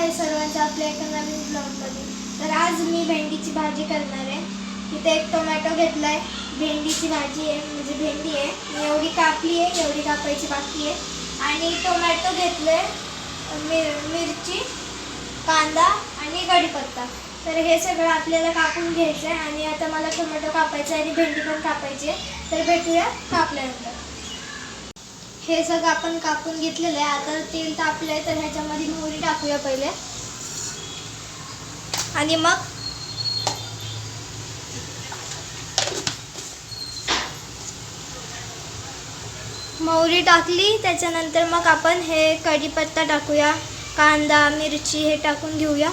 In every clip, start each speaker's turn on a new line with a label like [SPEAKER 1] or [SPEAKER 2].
[SPEAKER 1] आहे सर्वांचं आपल्या एका नवीन ब्लॉगमध्ये. तर आज मी भेंडीची भाजी करणार आहे. इथे एक टोमॅटो घेतला आहे भेंडीची भाजी आहे म्हणजे भेंडी आहे. मी एवढी कापली आहे एवढी कापायची बाकी आहे. आणि टोमॅटो घेतलं आहे मिर मिरची कांदा आणि कढीपत्ता. तर हे सगळं आपल्याला कापून घ्यायचं आहे आणि आता मला टोमॅटो कापायचं आहे आणि भेंडी पण कापायची आहे. तर भेटूया कापल्यानंतर. हे सगळं आपण कापून घेतलेलं आहे. आता तेल तापलं आहे तर ह्याच्यामध्ये मोहरी टाकूया पहिले. आणि मग मोहरी टाकली. त्याच्यानंतर मग आपण हे कढीपत्ता टाकूया. कांदा मिरची हे टाकून घेऊया.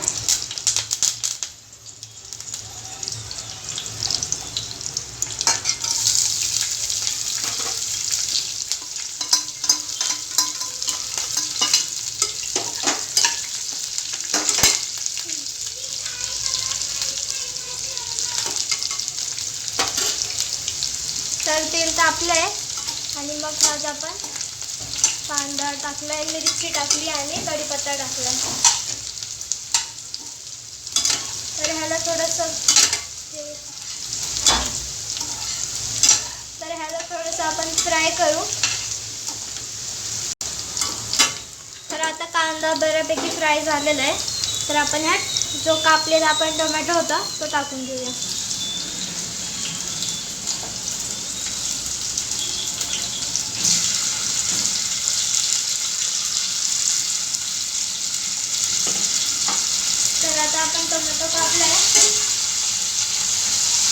[SPEAKER 1] तेल तापलं आहे आणि मग आज आपण कांदा टाकला आहे मिरची टाकली आणि कढीपत्ता टाकला. तर ह्याला थोडंसं तर ह्याला थोडंसं आपण फ्राय करू. तर आता कांदा बऱ्यापैकी फ्राय झालेला आहे. तर आपण ह्यात जो कापलेला आपण टोमॅटो होता तो टाकून घेऊया तर आता आपण टोमॅटो कापलाय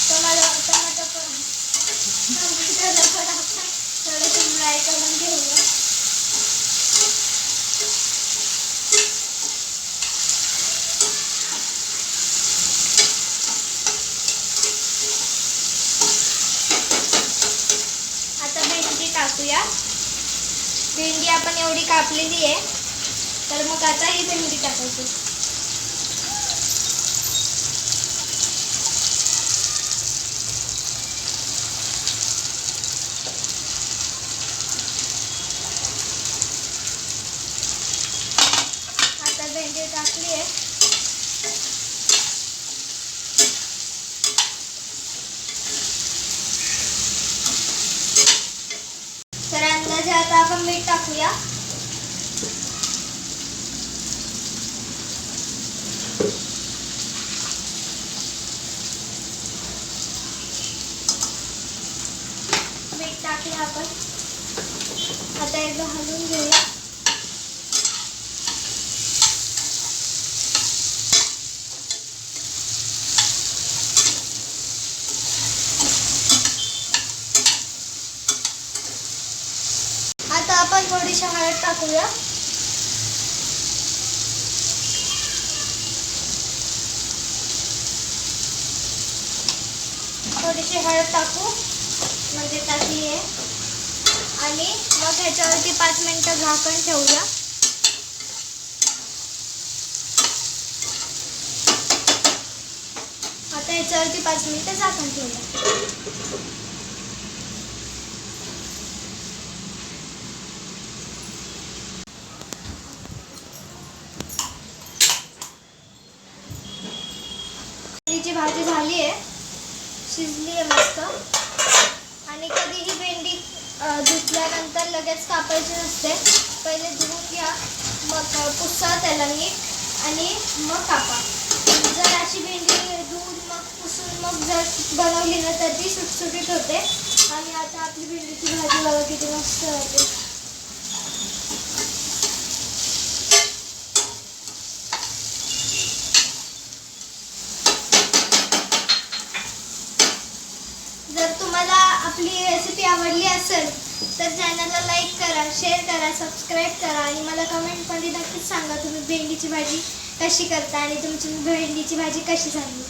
[SPEAKER 1] टोमॅटो टोमॅटो पण टोमॅटोला पण आपण थोडंसं फ्राय करून घेऊया आता भेंडी टाकूया भेंडी आपण एवढी कापलेली आहे. तर मग आता ही भेंडी टाकायची. मध्ये टाकली आहे. तर अंदाजे आता आपण मीठ टाकूया. मीठ टाकूया आपण. आता एकदा हलवून घेऊया आता आपण थोडीशी हळद टाकूया. थोडीशी हळद टाकू. म्हणजे टाकली आहे आणि मग ह्याच्यावरती पाच मिनिटं झाकण ठेवूया. आता ह्याच्यावरती पाच मिनटं झाकण ठेवूया. भेंडीची भाजी झाली आहे. शिजली आहे मस्त. आणि कधीही भेंडी धुतल्यानंतर लगेच कापायची नसते. पहिले धुवून घ्या. मग पुसा त्याला नीट आणि मग कापा. जर अशी भेंडी धुवून मग पुसून मग जर बनवली ना तर ती सुटसुटीत होते. आणि आता आपली भेंडीची भाजी बघा किती मस्त होते जर तुम्हाला आपली रेसिपी आवडली असेल तर चॅनलला लाईक करा शेअर करा सबस्क्राईब करा आणि मला कमेंटमध्ये नक्कीच सांगा तुम्ही भेंडीची भाजी कशी करता आणि तुमची भेंडीची भाजी कशी झाली.